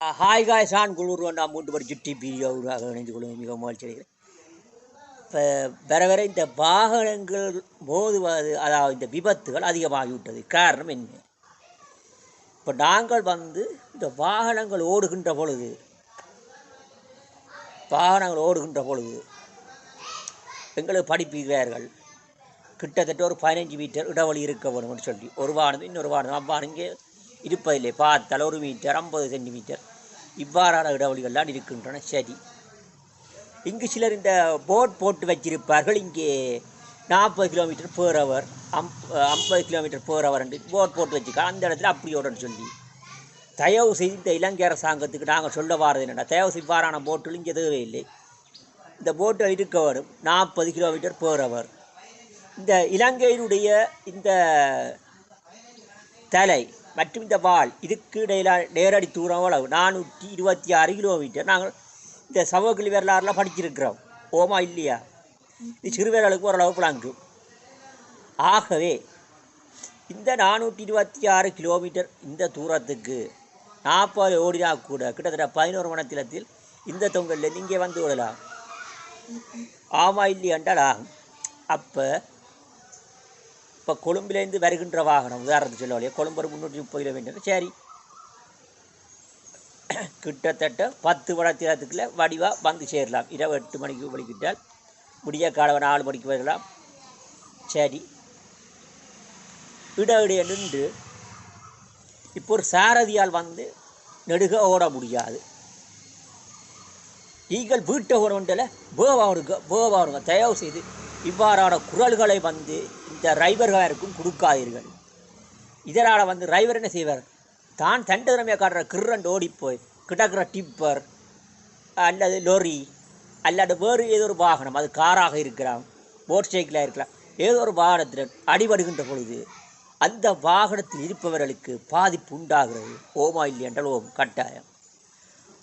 Hi காய் San குளூர் நான் மூன்று படி சுட்டி வீடியோ இணைந்து கொள்ளும் மிக மகிழ்ச்சி அடைகிறேன் இப்போ வர வர இந்த வாகனங்கள் மோதுவது அதாவது இந்த விபத்துகள் அதிகமாகிவிட்டது. காரணம் என்ன? இப்போ நாங்கள் வந்து இந்த வாகனங்கள் ஓடுகின்ற பொழுது வாகனங்கள் ஓடுகின்ற பொழுது எங்களுக்கு படிப்பிக்கிறார்கள். கிட்டத்தட்ட ஒரு பதினஞ்சு மீட்டர் இடைவெளி இருக்க வேணும்னு சொல்லி. ஒரு வாகனம் இன்னொரு வாகனம். அவ்வாறு இங்கே இருப்பதில்லை பார்த்தால் ஒரு மீட்டர் ஐம்பது சென்டிமீட்டர். இவ்வாறான இடைவெளிகள்லாம் இருக்கின்றன. சரி. இங்கு சிலர் இந்த போட் போட்டு வச்சிருப்பார்கள். இங்கே நாற்பது கிலோமீட்டர் பேர் அவர் அம் ஐம்பது கிலோமீட்டர் பேர் அவர் என்று போட் போட்டு வச்சுருக்காங்க. அந்த இடத்துல அப்படி ஓடன்னு சொல்லி. தயவு செய்து இந்த இலங்கை அரசாங்கத்துக்கு நாங்கள் சொல்ல வாரது என்னென்னா தயவு செய்து இவ்வாறான இங்கே இங்கே தேவையில்லை. இந்த போட்டில் இருக்க வரும் நாற்பது கிலோமீட்டர் பேர் அவர் இந்த இலங்கையினுடைய இந்த தலை மற்றும் இந்த வால் இதுக்கு இடையிலான நேரடி தூரம் அளவு நானூற்றி இருபத்தி ஆறு கிலோமீட்டர் நாங்கள் இந்த சமூகக்கல்வி வரலாறுலாம் படிச்சிருக்கிறோம். ஓமா இல்லையா? இது சிறுவர்களுக்கு ஓரளவு விளங்கும். ஆகவே இந்த நானூற்றி இருபத்தி ஆறு கிலோமீட்டர் இந்த தூரத்துக்கு நாற்பது ஓடினா கூட கிட்டத்தட்ட பதினோரு மணி இந்த தொங்கல்ல நீங்கள் வந்து விடலாம். ஆமாம் இல்லையாண்டால் ஆகும் அப்போ இப்போ கொழும்பிலேருந்து வருகின்ற வாகனம் உதாரணத்துக்கு சொல்லுவாங்க கொழும்பு ஒரு முந்நூற்றி முப்பது கிலோமீட்டர் சரி. கிட்டத்தட்ட பத்து மணத்திரத்துக்குள்ள வடிவாக வந்து சேரலாம். இரவு எட்டு மணிக்கு வலிக்கிட்டால் முடிய காலவன் நாலு மணிக்கு வரலாம். சரி. இட இடையே நின்று இப்போ ஒரு சாரதியால் வந்து நெடுக ஓட முடியாது. நீங்கள் வீட்டை ஓடல போவாருங்க போவாருங்க தயவு செய்து இவ்வாறான குரல்களை வந்து இந்த ரைவர்களுக்கும் கொடுக்காதீர்கள். இதனால் வந்து ரைவர் என்ன செய்வார்? தான் தண்டு திறமையை காட்டுற கிர்ரண்டு ஓடிப்போய் கிடக்கிற டிப்பர் அல்லது லொரி அல்லது வேறு ஏதோ ஒரு வாகனம் அது காராக இருக்கலாம் மோட்டர் சைக்கிளாக இருக்கலாம் ஏதோ ஒரு வாகனத்தில் அடிபடுகின்ற பொழுது அந்த வாகனத்தில் இருப்பவர்களுக்கு பாதிப்பு உண்டாகிறது. ஓமா இல்லை என்றால் ஓம் கட்டாயம்.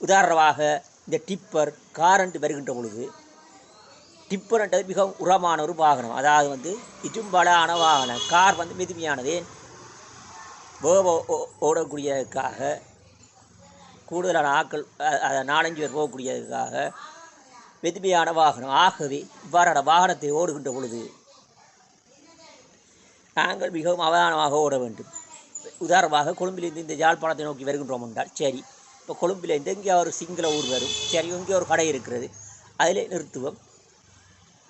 உதாரணமாக இந்த டிப்பர் காரண்டு வருகின்ற பொழுது டிப்பர்ன்றது மிகவும் உரமான ஒரு வாகனம். அதாவது வந்து இரும்பலான வாகனம். கார் வந்து மெதுமையானது. ஏன் வேவ ஓ- ஓடக்கூடியதுக்காக கூடுதலான ஆட்கள் நாலஞ்சு பேர் போகக்கூடியதுக்காக மெதுமையான வாகனம். ஆகவே இவ்வாறான வாகனத்தை ஓடுகின்ற பொழுது நாங்கள் மிகவும் அவதானமாக ஓட வேண்டும். உதாரணமாக கொழும்பிலிருந்து இந்த யாழ்ப்பாணத்தை நோக்கி வருகின்றோம் என்றால் சரி இப்போ கொழும்பிலேருந்து எங்கேயோ ஒரு சிங்கள ஊர் வரும். சரி இங்கே ஒரு கடை இருக்கிறது. அதில் நிறுத்துவோம்.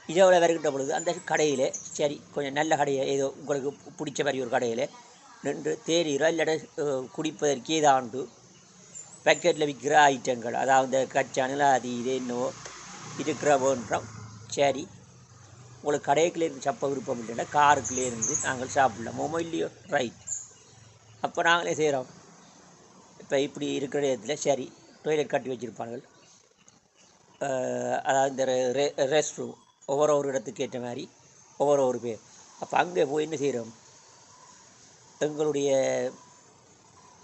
இரவில் வருகின்ற பொழுது அந்த கடையில் சரி கொஞ்சம் நல்ல கடையை ஏதோ உங்களுக்கு பிடிச்ச மாதிரி ஒரு கடையில் நின்று தேநீரோ இல்லாட்ட குடிப்பதற்கு ஏதாண்டு பேக்கெட்டில் விற்கிற ஐட்டங்கள் அதாவது இந்த கச்சானில் அது இது என்னவோ இருக்கிற சரி உங்களுக்கு கடைக்குள்ளே இருந்து சப்ப விருப்பம் இல்லைன்னா காருக்குள்ளே இருந்து நாங்கள் சாப்பிடலாம். இல்லையோ? ரைட் அப்போ நாங்களே செய்கிறோம் இப்போ இப்படி இருக்கிற இடத்துல சரி டொய்லெட் கட்டி வச்சுருப்பார்கள். அதாவது இந்த ரெ ரெஸ்ட் ரூம் ஒவ்வொரு ஒரு இடத்துக்கு ஏற்ற மாதிரி ஒவ்வொரு ஒரு பேர். அப்போ அங்கே போய் என்ன செய்கிறோம் எங்களுடைய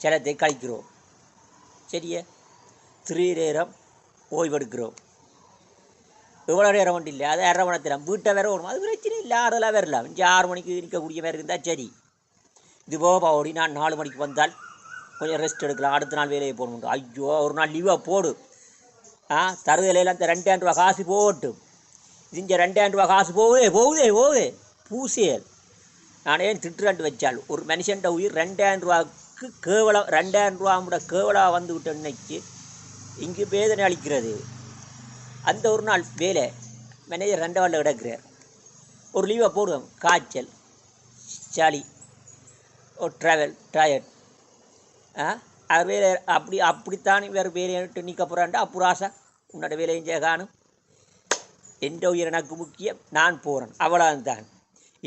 சிலத்தை கழிக்கிறோம். சரியா? திரு நேரம் ஓய்வெடுக்கிறோம். எவ்வளோ நேரம் ஒன்றும் இல்லை அது அரை மணி நேரம் வீட்டை வேற ஓடும்? அது பிரச்சனை இல்லை ஆறுதலாக வரலாம் இங்கே ஆறு மணிக்கு நிற்கக்கூடிய மாதிரி இருந்தால் சரி. இது போபா ஓடி நான் நாலு மணிக்கு வந்தால் கொஞ்சம் ரெஸ்ட் எடுக்கலாம். அடுத்த நாள் வேலையை போகணும் ஐயோ ஒரு நாள் லீவாக போடு. ஆ தருதலையில் அந்த ரெண்டாயிரம் ரூபா காசு போகட்டும் இங்கே ரெண்டாயிரம் ரூபா காசு போகுதே போகுதே போகுதே. பூசியல். நான் ஏன் திட்டுறாண்டு வச்சால் ஒரு மனுஷன்ட உயிர் ரெண்டாயிரம் ரூபாய்க்கு கேவலம் ரெண்டாயிரம் ரூபாவோட கேவலாக வந்து இன்னைக்கு. இங்கு வேதனை அளிக்கிறது. அந்த ஒரு நாள் வேலை. மேனேஜர் ரெண்டாவில் கிடக்கிறார். ஒரு லீவை போடுவோம். காய்ச்சல் சளி ஒரு ட்ராவல் டயர்ட் ஆ? அது வேலை அப்படி அப்படித்தான் வேறு வேலையிட்டு நிற்க போகிறான்டா ஆசை. உன்னோட வேலையும் செய்ய காணும். எந்த உயிர் எனக்கு முக்கியம் நான் போகிறேன் அவ்வளவுதான்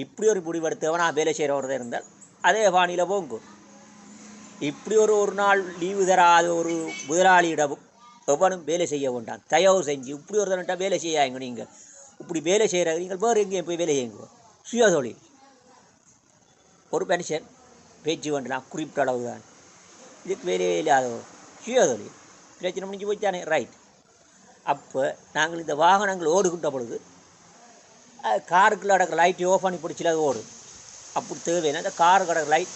இப்படி ஒரு முடிவெடுத்தவன் நான் வேலை செய்கிறவரதாக இருந்தால் அதே பாணியில் போங்கும் இப்படி ஒரு ஒரு நாள் லீவு தராத ஒரு முதலாளியிடமும் எவனும் வேலை செய்ய வேண்டாம். தயவு செஞ்சு இப்படி ஒரு தன்னிட்ட வேலை செய்யாங்க நீங்கள். இப்படி வேலை செய்கிற நீங்கள் வேறு எங்கேயும் போய் வேலை செய்யுங்க. சுய தொழில். ஒரு மனுஷன் பேச்சு வேண்டலாம் குறிப்பிட்ட அளவு தான் இதுக்கு வேலையே இல்லாத சுய தொழில். பிரச்சனை முடிஞ்சு போய்த்தானே ரைட் அப்போ நாங்கள் இந்த வாகனங்கள் ஓடுகின்ற பொழுது அஹ், காருக்குள்ள அடக்கிற லைட்டை ஆஃப் பண்ணி பிடிச்சில அது ஓடும். அப்படி தேவையான இந்த காரு அடக்கிற லைட்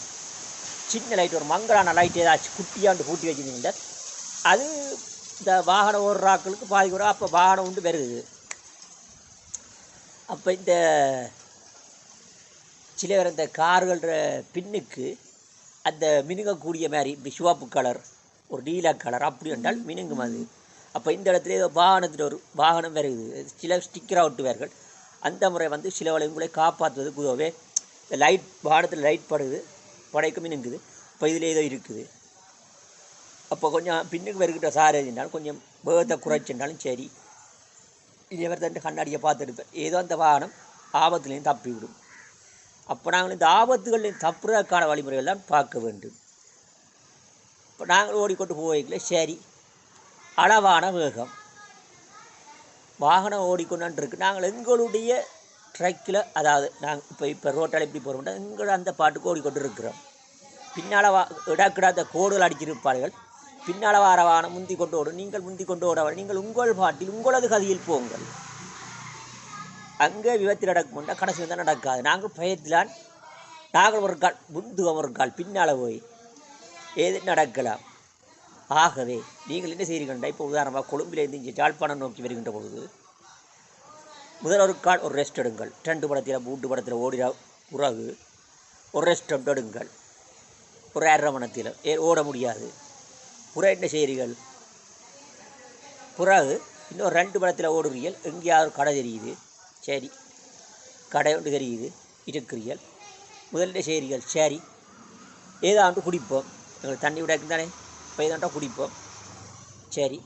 சின்ன லைட் ஒரு மங்கலான லைட் ஏதாச்சும் குட்டியாண்டு பூட்டி வச்சுருந்தீங்கன்னா அது இந்த வாகனம் ஓடுறாக்களுக்கு பாதி கூட அப்போ வாகனம் உண்டு வருது அப்போ இந்த சில பேர் இந்த கார்கள்ற பின்னுக்கு அந்த மினுங்கக்கூடிய மாதிரி இப்படி சிவப்பு கலர் ஒரு நீல கலர் அப்படி என்றால் மினுங்கும் அது. அப்போ இந்த இடத்துல ஏதோ வாகனத்தில் ஒரு வாகனம் வருது சில ஸ்டிக்கராக ஒட்டுவார்கள். அந்த முறை வந்து சில உங்களை காப்பாற்றுவதுக்கு உதவே இந்த லைட் வாகனத்தில் லைட் படுது படைக்கும் மினுங்குது இப்போ இதில் ஏதோ இருக்குது. அப்போ கொஞ்சம் பின்னுக்கு வருகிட்ட சார் எதுனாலும் கொஞ்சம் வேகத்தை குறைச்சிருந்தாலும் சரி இவர் தண்டு கண்ணாடியை பார்த்துருப்பேன் ஏதோ அந்த வாகனம் ஆபத்துலேயும் தப்பி விடும் அப்போ நாங்கள் இந்த ஆபத்துகளையும் தப்புறதுக்கான வழிமுறைகள் தான் பார்க்க வேண்டும். இப்போ நாங்கள் ஓடிக்கொண்டு போய்க்கல சரி அளவான வேகம். வாகனம் ஓடிக்கொண்டு நாங்கள் எங்களுடைய ட்ரக்கில் அதாவது நாங்கள் இப்போ இப்போ ரோட்டால் எப்படி போகிறோம்னா எங்கள் அந்த பாட்டுக்கு ஓடிக்கொண்டு இருக்கிறோம். பின்னால் வா இடக்கிடாத கோடுகள் அடிச்சிருப்பார்கள் பின்னால் வார வாகனம் முந்தி கொண்டு ஓடும். நீங்கள் முந்தி கொண்டு ஓட நீங்கள் உங்கள் பாட்டில் உங்களது கதியில் போங்கள். அங்கே விபத்தில் நடக்கும்னா கடைசி தான் நடக்காது. நாங்கள் பயத்திலான் நாங்கள் ஒரு கால் முந்துகம் ஒரு கால் பின்னால் போய் எது நடக்கலாம்? ஆகவே நீங்கள் என்ன செய்கிறீங்கண்டா இப்போ உதாரணமாக கொழும்பிலிருந்து இங்கே யாழ்ப்பாணம் நோக்கி வருகின்ற பொழுது முதல் ஒரு கால் ஒரு ரெஸ்ட் எடுங்கள். ரெண்டு படத்தில் மூன்று படத்தில் ஓடின பிறகு ஒரு ரெஸ்ட் எடுங்கள். ஒரு அரை மணத்தில் ஏ ஓட முடியாது. புற என்ன செய்கிறீர்கள்? பிறகு இன்னும் ரெண்டு படத்தில் ஓடுறீர்கள் எங்கேயாவது கடை தெரியுது. சரி. கடை ஒன்று தெரியுது. இருக்கிறீர்கள். முதல்ல செய்கிறீர்கள்? சரி. ஏதாண்டு குடிப்போம். எங்களுக்கு தண்ணி விடாக்கு தானே இப்போ குடிப்போம். சரி.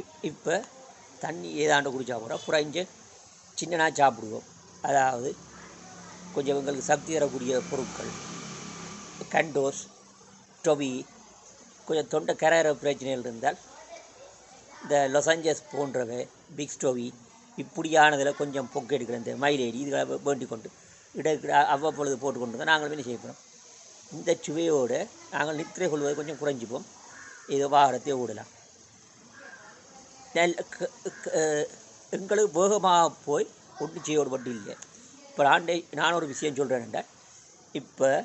இப் இப்போ தண்ணி ஏதாண்டு குடிச்சா கூட குறைஞ்சு சின்னனா சாப்பிடுவோம். அதாவது கொஞ்சம் எங்களுக்கு சக்தி தரக்கூடிய பொருட்கள். கண்டோஸ் டொபி கொஞ்சம் தொண்டை கரையிற பிரச்சனைகள் இருந்தால் இந்த லொசாஞ்சஸ் போன்றவை பிக் ஸ்டோவி இப்படியானதில் கொஞ்சம் பொக்கு எடுக்கிற இந்த மயிலேடி இதுகளை வேண்டிக் கொண்டு இட அவ்வப்பொழுது போட்டுக்கொண்டு தான் நாங்கள் என்ன செய்ய இந்த சுவையோடு நாங்கள் நித்திரை கொள்வதை கொஞ்சம் குறைஞ்சிப்போம். இது வாகனத்தை ஓடலாம். நெல் க- எங்களுக்கு வேகமாக போய் ஒன்றும் செய்யோடு மட்டும் இல்லை. இப்போ நான் நான் ஒரு விஷயம் சொல்கிறேன்டா இப்போ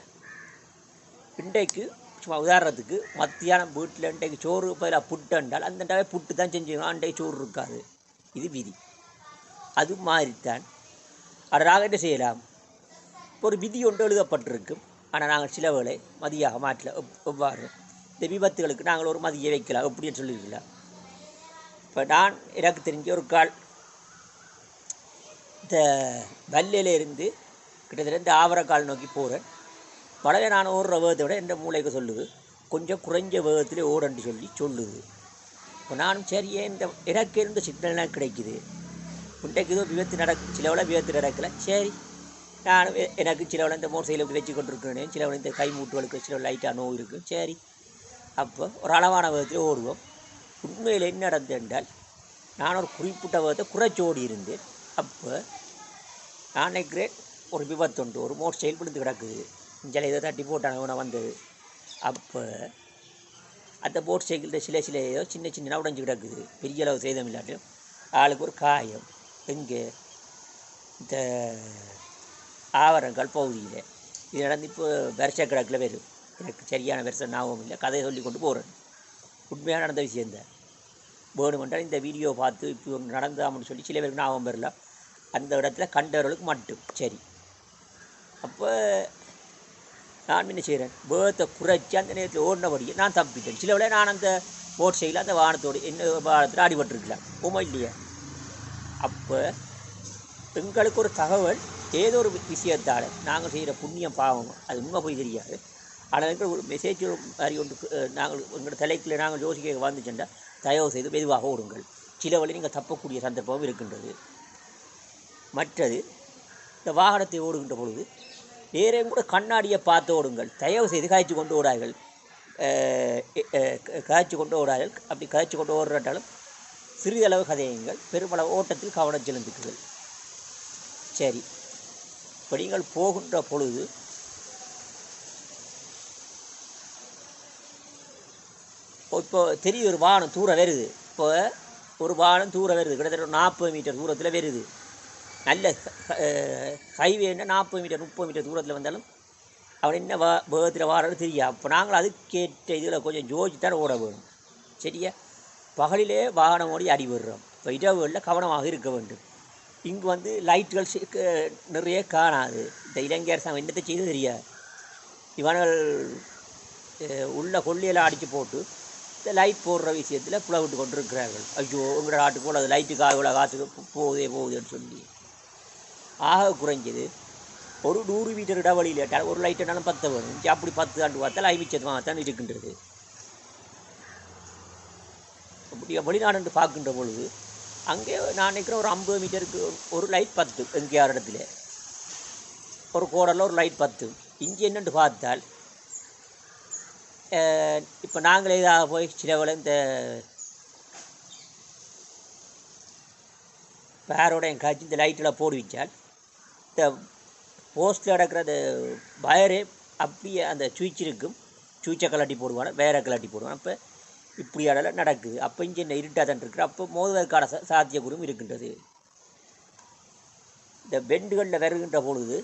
இன்றைக்கு சும்மா உதாரணத்துக்கு மத்தியானம் வீட்டில் இன்றைக்கு சோறு பதிலாக புட்டு என்றால் அந்த டாவே புட்டு தான் செஞ்சுக்கணும் அன்றைக்கு சோறு இருக்காது. இது விதி. அது மாதிரித்தான் அடராக என்ன செய்யலாம்? ஒரு விதி ஒன்று எழுதப்பட்டிருக்கும் ஆனால் நாங்கள் சில வேளை மதியாக மாற்றல. எவ்வாறு? இந்த விபத்துகளுக்கு நாங்கள் ஒரு மதியை வைக்கலாம் எப்படின்னு சொல்லியிருக்கலாம் இப்போ நான் எனக்கு தெரிஞ்ச ஒரு கால் இந்த வல்லையிலேருந்து கிட்டத்தட்ட இந்த ஆவரக்கால் நோக்கி போகிறேன் பழைய நான் ஓடுற வேகத்தை விட என்ற மூளைக்கு சொல்லுது. கொஞ்சம் குறைஞ்ச வேகத்திலே ஓடன்று சொல்லி சொல்லுது. இப்போ நானும் சரி ஏன் இந்த எனக்கு இருந்த சிக்னல்லாம் கிடைக்குது. உண்டைக்கு ஏதோ விபத்து நடக்கு சிலவில் விபத்து நடக்கல. சரி நானும் எனக்கு சிலவள இந்த மோர் சைக்கிள் இப்படி வச்சு கொண்டு இருக்கிறேன் இந்த கை மூட்டுகளுக்கு சில லைட்டாக நோவு இருக்குது சரி. அப்போ ஒரு அளவான விதத்தில் ஓடுவோம். உண்மையில் என்ன நடந்தென்றால் என்றால் நான் ஒரு குறிப்பிட்ட விதத்தை குறைச்சோடி இருந்தேன். அப்போ நான் நினைக்கிறேன் ஒரு விபத்து உண்டு. ஒரு மோட்டர் சைக்கிள் விழுந்து கிடக்குது. இஞ்சில் ஏதோ தட்டி போட்டாங்க வந்தது. அப்போ அந்த மோட்டர் சைக்கிளில் சில சில ஏதோ சின்ன சின்ன உடஞ்சி கிடக்குது. பெரிய அளவு சேதம் இல்லாட்டியும் ஆளுக்கு ஒரு காயம். எங்கே? இந்த ஆவரங்கள் பகுதியில் இது நடந்து இப்போ வருஷ கணக்கில் வரும். எனக்கு சரியான வருஷம் ஞாபகம் இல்லை. கதையை சொல்லி கொண்டு போகிறேன் உண்மையாக நடந்த விஷயம் விஷயந்தான் வேணுமென்றால் இந்த வீடியோ பார்த்து இப்போ நடந்தாமன்னு சொல்லி சில பேருக்கு ஞாபகம் வரல அந்த இடத்துல கண்டவர்களுக்கு மட்டும். சரி. அப்போ நான் என்ன செய்கிறேன் வேகத்தை குறைச்சி அந்த நேரத்தில் ஓடினபடியே நான் தப்பிட்டேன். சில வேளை நான் அந்த போட் சைடில் அந்த வாகனத்தோடு என்ன வாகனத்தில் அடிபட்டுருக்கலாம். உமா இல்லையா? அப்போ எங்களுக்கு ஒரு தகவல் ஏதோ ஒரு விஷயத்தால் நாங்கள் செய்கிற புண்ணியம் பாவம் அது உண்மை போய் தெரியாது. ஆனால் ஒரு மெசேஜ் மாதிரி ஒன்று நாங்கள் எங்களோட தலைக்கில் நாங்கள் யோசிக்க வந்துச்சுன்னா தயவு செய்து மெதுவாக ஓடுங்கள். சில வழி நீங்கள் தப்பக்கூடிய சந்தர்ப்பமும் இருக்கின்றது. மற்றது இந்த வாகனத்தை ஓடுகின்ற பொழுது நேரையும் கூட கண்ணாடியை பார்த்து ஓடுங்கள். தயவு செய்து காய்ச்சி கொண்டு ஓடார்கள் காய்ச்சி கொண்டு ஓடார்கள் அப்படி காய்ச்சி கொண்டு ஓடுறாட்டாலும் சிறிதளவு கதையுங்கள். பெருமளவு ஓட்டத்தில் கவனம் செலுத்துக்குங்கள் சரி. இப்போ நீங்கள் போகின்ற பொழுது இப்போ தெரிய ஒரு வாகனம் தூரம் வருது. இப்போ ஒரு வாகனம் தூரம் வருது. கிட்டத்தட்ட நாற்பது மீட்டர் தூரத்தில் வருது. நல்ல ஹைவேன்னா நாற்பது மீட்டர் முப்பது மீட்டர் தூரத்தில் வந்தாலும் அவன் என்ன வா வேகத்தில் வாரன்னு தெரியும் அப்போ நாங்கள் அதுக்கேற்ற இதில் கொஞ்சம் ஜோதிச்சு தான் ஓட வேணும். சரியா? பகலிலே வாகனம் ஓடி அடி விடுறோம் இப்போ இடவேளில் கவனமாக இருக்க வேண்டும். இங்கு வந்து லைட்டுகள் நிறைய காணாது. இந்த இலங்கை அரசாங்கம் என்னத்தை செய்து தெரியாது. இவர்கள் உள்ள கொள்ளையெல்லாம் அடித்து போட்டு இந்த லைட் போடுற விஷயத்தில் புலவிட்டு கொண்டு இருக்கிறார்கள் ஐயோ உங்களோட நாட்டுக்கு போல அது லைட்டுக்காக இவ்வளோ காசு போகுதே போகுதுன்னு சொல்லி. ஆக குறைஞ்சது. ஒரு நூறு மீட்டர் இடைவெளியில் ஏட்டால் ஒரு லைட் என்னாலும் பத்து வரும். அப்படி பத்து ஆண்டு பார்த்தால் ஐமிச்சமாக தான் இருக்கின்றது. அப்படி வெளிநாடு என்று பார்க்கின்ற பொழுது அங்கே நான் நினைக்கிறேன் ஒரு ஐம்பது மீட்டருக்கு ஒரு லைட் பத்து எங்கேயார் இடத்துல. ஒரு கோடலில் ஒரு லைட் பத்து. இங்கே என்னென்று பார்த்தால் இப்போ நாங்களே இதாக போய் சிலவில் இந்த பேரோடைய காய்ச்சி இந்த லைட்டில் போடு வச்சால் இந்த போஸ்ட்டில் கிடக்கிற அந்த வயரே அப்படியே அந்த சுவிட்ச் இருக்கும். சுவிட்சை கலட்டி போடுவாங்க வேற கலட்டி போடுவாங்க. அப்போ இப்படி நடக்குது அப்போ இங்கே என்ன இருட்டாக தான் இருக்கிற அப்போ மோதுவதற்கான சாத்தியக்கூறும் இருக்கின்றது. இந்த பெண்டுகளில் வருகின்ற பொழுது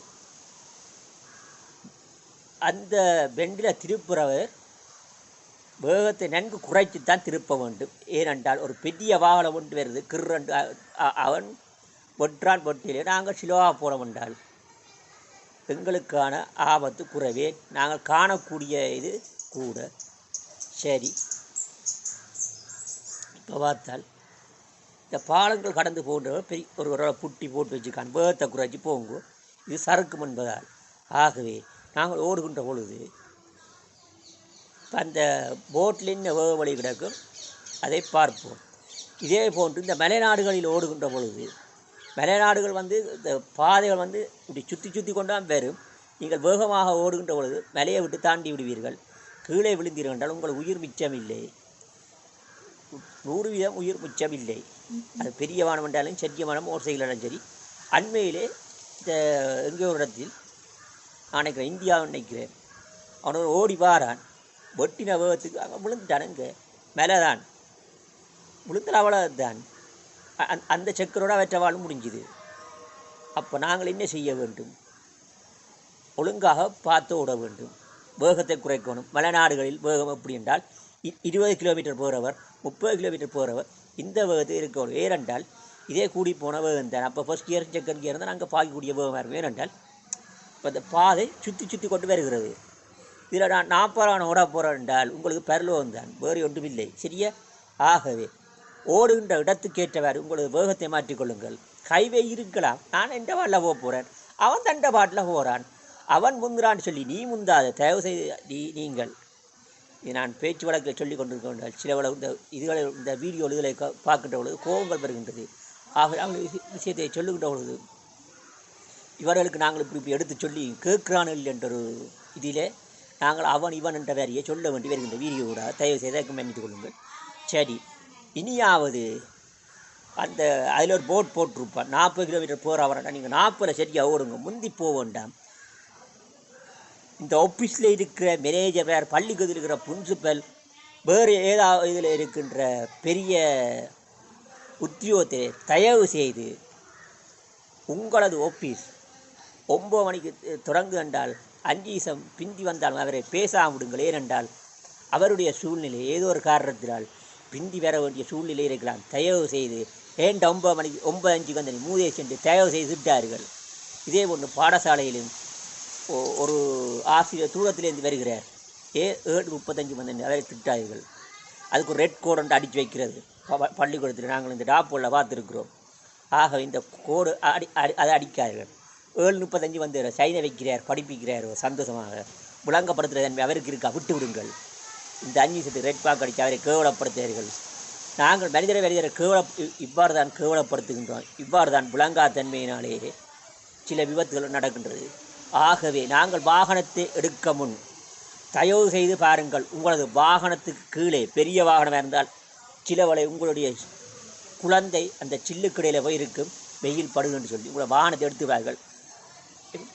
அந்த பெண்டில் திருப்புறவர் வேகத்தை நன்கு குறைத்து தான் திருப்ப வேண்டும். ஏனென்றால் ஒரு பெரிய வாகனம் ஒன்று வருது. கிர்ரண்டு அவன் வெற்றான் வெட்டிலே நாங்கள் சிலோவாக போனோம் என்றால் எங்களுக்கான ஆபத்து குறைவே. நாங்கள் காணக்கூடிய இது கூட. சரி. இப்போ பார்த்தால் இந்த பாலங்கள் கடந்து போன்றவர் பெரிய ஒரு ஒரு புட்டி போட்டு வச்சுக்கான் வேகத்தை குறைச்சி போங்க. இது சறுக்கும் என்பதால். ஆகவே நாங்கள் ஓடுகின்ற பொழுது இப்போ அந்த போட்டில் வேக வழி கிடக்கும்? அதை பார்ப்போம். இதே போன்று இந்த மலைநாடுகளில் ஓடுகின்ற பொழுது மலைநாடுகள் வந்து இந்த பாதைகள் வந்து இப்படி சுற்றி சுற்றி கொண்டான் வரும். நீங்கள் வேகமாக ஓடுகின்ற பொழுது மலையை விட்டு தாண்டி விடுவீர்கள். கீழே விழுந்தீர்கள் என்றால் உங்கள் உயிர் மிச்சமில்லை. நூறு வீதம் உயிர் மிச்சமில்லை அது பெரிய வானம் என்றாலும் சிறிய வானம் ஓர் செயலாலும் சரி. அண்மையிலே இந்த எங்கே ஒரு இடத்தில் நான் நினைக்கிறேன் இந்தியாவை நினைக்கிறேன் அவனோட ஓடி வாரான் வெட்டின வேகத்துக்கு அவன் விழுந்துட்டானுங்க மேலே தான் விழுந்தல் அவ்வளோதான் அந்த- அந்த செக்கரோட அவற்றை முடிஞ்சுது. அப்போ நாங்கள் என்ன செய்ய வேண்டும்? ஒழுங்காக பார்த்து விட வேண்டும். வேகத்தை குறைக்கணும். மலைநாடுகளில் வேகம் எப்படி என்றால் இருபது கிலோமீட்டர் போகிறவர் முப்பது கிலோமீட்டர் போகிறவர் இந்த வேகத்தில் இருக்கணும். ஏனென்றால் இதே கூடி போன வேகம் தான். அப்போ ஃபஸ்ட் இயர் செகண்ட் இயர் இருந்தால் நாங்கள் பார்க்கக்கூடிய வேகமாக இருக்கும் ஏனென்றால் இப்போ இந்த பாதை சுற்றி சுற்றி கொண்டு வருகிறது. இதில் நான் நாற்பதான ஓட போகிறேன் என்றால் உங்களுக்கு பரலோகம் தான். வேறு ஒன்றுமில்லை சரியா? ஆகவே ஓடுகின்ற இடத்துக்கேற்றவாறு உங்களது வேகத்தை மாற்றிக்கொள்ளுங்கள் ஹைவே இருக்கலாம். நான் எந்த பாட்டில் போக போகிறேன் அவன் தண்ட பாட்டில் போகிறான் அவன் முந்துறான்னு சொல்லி நீ முந்தாத. தயவு செய்து நீ நீங்கள் இது நான் பேச்சு வழக்கில் சொல்லிக் கொண்டிருக்கின்றால் சில வள இந்த இதுகளை இந்த வீடியோ இதுகளை பார்க்கின்ற பொழுது கோபங்கள் வருகின்றது. ஆகவே நாங்கள் விஷயத்தை சொல்லுகின்ற பொழுது இவர்களுக்கு நாங்கள் இப்படி எடுத்து சொல்லி கேட்கிறானில் என்ற ஒரு இதிலே நாங்கள் அவன் இவன் என்ற வேறையை சொல்ல வேண்டி வருகின்ற வீடியோ கூட தயவு செய்து அதற்கு மன்னித்துக் கொள்ளுங்கள். சரி இனியாவது அந்த அதில் ஒரு போட் போட்டிருப்பான். நாற்பது கிலோமீட்டர் போகிற வரண்டா நீங்கள் நாற்பதில் சரியாக ஓடுங்க. முந்தி போக வேண்டாம் இந்த ஆஃபீஸில் இருக்கிற மேனேஜர் வேறு பள்ளிக்கூடத்தில் இருக்கிற பிரின்சிபல் வேறு ஏதாவது இதில் இருக்கின்ற பெரிய உத்தியோகத்தை தயவு செய்து உங்களது ஆஃபீஸ் ஒம்பது மணிக்கு தொடங்கு என்றால் அஞ்சு நிமிஷம் பிந்தி வந்தாலும் அவரை பேசாம விடுங்கள். ஏனென்றால் அவருடைய சூழ்நிலை ஏதோ ஒரு காரணத்தினால் பிந்தி வர வேண்டிய சூழ்நிலை இருக்கலாம். தயவு செய்து ஏன்டா ஒன்பது மணிக்கு ஒன்பது அஞ்சுக்கு வந்து மூதே சென்று தயவு செய்து திட்டார்கள் இதே ஒன்று பாடசாலையிலும் ஒரு ஆசிரியர் தூரத்திலேருந்து வருகிறார். ஏ ஏழு முப்பத்தஞ்சு வந்து அவரை திட்டார்கள் அதுக்கு ஒரு ரெட் கோடு அடித்து வைக்கிறது. பள்ளிக்கூடத்தில் நாங்கள் இந்த டாப்போல பார்த்துருக்குறோம். ஆக இந்த கோடு அடி அடி அதை அடிக்கிறார்கள் ஏழு முப்பத்தஞ்சு வந்து சைனை வைக்கிறார் படிப்பிக்கிறார் சந்தோஷமாக. விளங்கப்படுத்துகிற தன்மை அவருக்கு இருக்கா? விட்டு விடுங்கள். இந்த அஞ்சு சத்து ரெட் பாக் அடித்து அவரை கேவலப்படுத்துகிறார்கள். நாங்கள் மனிதரை மனிதரை கேவல இவ்வாறு தான் கேவலப்படுத்துகின்றோம். இவ்வாறு தான் விளங்கா தன்மையினாலே சில விபத்துகள் நடக்கின்றது. ஆகவே நாங்கள் வாகனத்தை எடுக்க முன் தயவு செய்து பாருங்கள் உங்களது வாகனத்துக்கு கீழே பெரிய வாகனமாக இருந்தால் சிலவளை உங்களுடைய குழந்தை அந்த சில்லுக்கிடையில் போய் இருக்கும் வெயில் படுதுன்னு சொல்லி உங்களை வாகனத்தை எடுத்துவார்கள்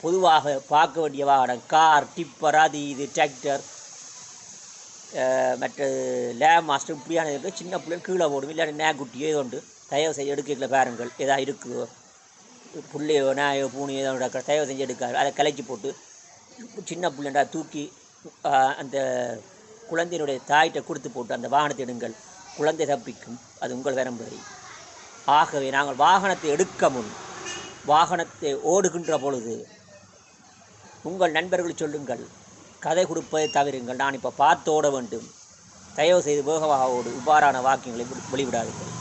பொதுவாக பார்க்க வேண்டிய வாகனம் கார் டிப்பர் அது இது டிராக்டர் மற்ற லே மாஸ்டர் இப்படியான சின்ன பிள்ளைங்க கீழே போடும் இல்லாட்டி நேக்குட்டியோ ஏதோ உண்டு தயவு செய்து எடுக்கல பாருங்கள் ஏதாவது இருக்குதோ. புள்ளையோ நாயோ பூனையோ அதோட தயவு செஞ்சு எடுக்காது. அதை கலைச்சி போட்டு சின்ன பிள்ளைண்டா தூக்கி அந்த குழந்தையினுடைய தாயிட்ட கொடுத்து போட்டு அந்த வாகனத்தை எடுங்கள். குழந்தை தப்பிக்கும். அது உங்கள் வரம்புரை ஆகவே நாங்கள் வாகனத்தை எடுக்க முன் வாகனத்தை ஓடுகின்ற பொழுது உங்கள் நண்பர்கள் சொல்லுங்கள் கதை கொடுப்பதை தவிருங்கள். நான் இப்போ பார்த்து ஓட வேண்டும். தயவு செய்து வேகமாக ஓடு. இவ்வாறான வாக்கியங்களை வெளிவிடாதீர்கள்.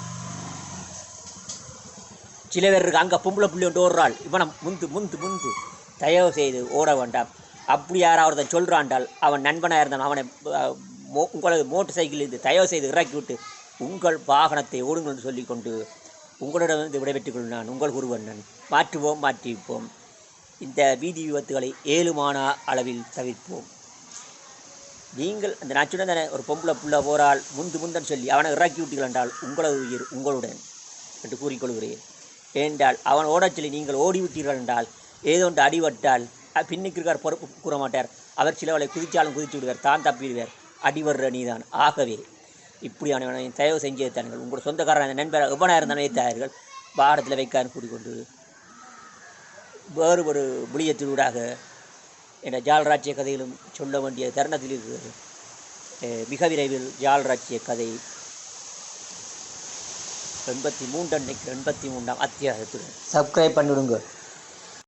சில பேர் இருக்கு அங்கே பொம்பளை புள்ளி ஒன்று ஓடுறாள் இவனை முந்து முந்து முந்து. தயவு செய்து ஓட வேண்டாம். அப்படி யாராவது ஒருத்தன் சொல்கிறாண்டால் அவன் நண்பனாக இருந்தான் அவனை மோ- உங்களது மோட்டர் சைக்கிள் இருந்து தயவு செய்து இறக்கி விட்டு உங்கள் வாகனத்தை ஓடுங்கள் என்று சொல்லிக்கொண்டு உங்களிடமிருந்து விடைபெற்றுக் கொள் நான் உங்கள் குருவண்ணன் மாற்றுவோம் மாற்றிப்போம். இந்த வீதி விபத்துகளை ஏழுமான அளவில் தவிர்ப்போம். நீங்கள் அந்த நான் சொன்ன தானே ஒரு பொம்பளை புள்ள போறால் முந்து முந்தன் சொல்லி அவனை இறக்கி விட்டீர்கள் என்றால் உங்களது உயிர் உங்களுடன் என்று கூறிக்கொள்கிறேன். ஏனென்றால் அவன் ஓடச் சொல்லி நீங்கள் ஓடிவிட்டீர்கள் என்றால் ஏதோ ஒன்று அடிபட்டால் அஹ், பின்னுக்கு இருக்கார் பொறுப்பு கூற மாட்டார் அவர் சிலவளை குதிச்சாலும் குதித்து விடுவார் தான் தப்பிடுவார். அடிவர்ற நீதான். ஆகவே இப்படியானவனை தயவு செஞ்சே தார்கள் உங்கள் சொந்தக்காரன் நண்பர் எவ்வளோ இருந்தாலும் வைத்தார்கள் பாரத்தில் வைக்கான்னு கூறிக்கொண்டு வேறு ஒரு விளியத்திலூடாக என்ற ஜால்ராட்சிய கதையிலும் சொல்ல வேண்டிய தருணத்தில் இருக்கிறது. மிக விரைவில் ஜால்ராட்சிய கதை எண்பத்தி மூன்று அன்னைக்கு எண்பத்தி மூன்றாம் அத்தியாயத்துடன் சப்ஸ்கிரைப் பண்ணிவிடுங்க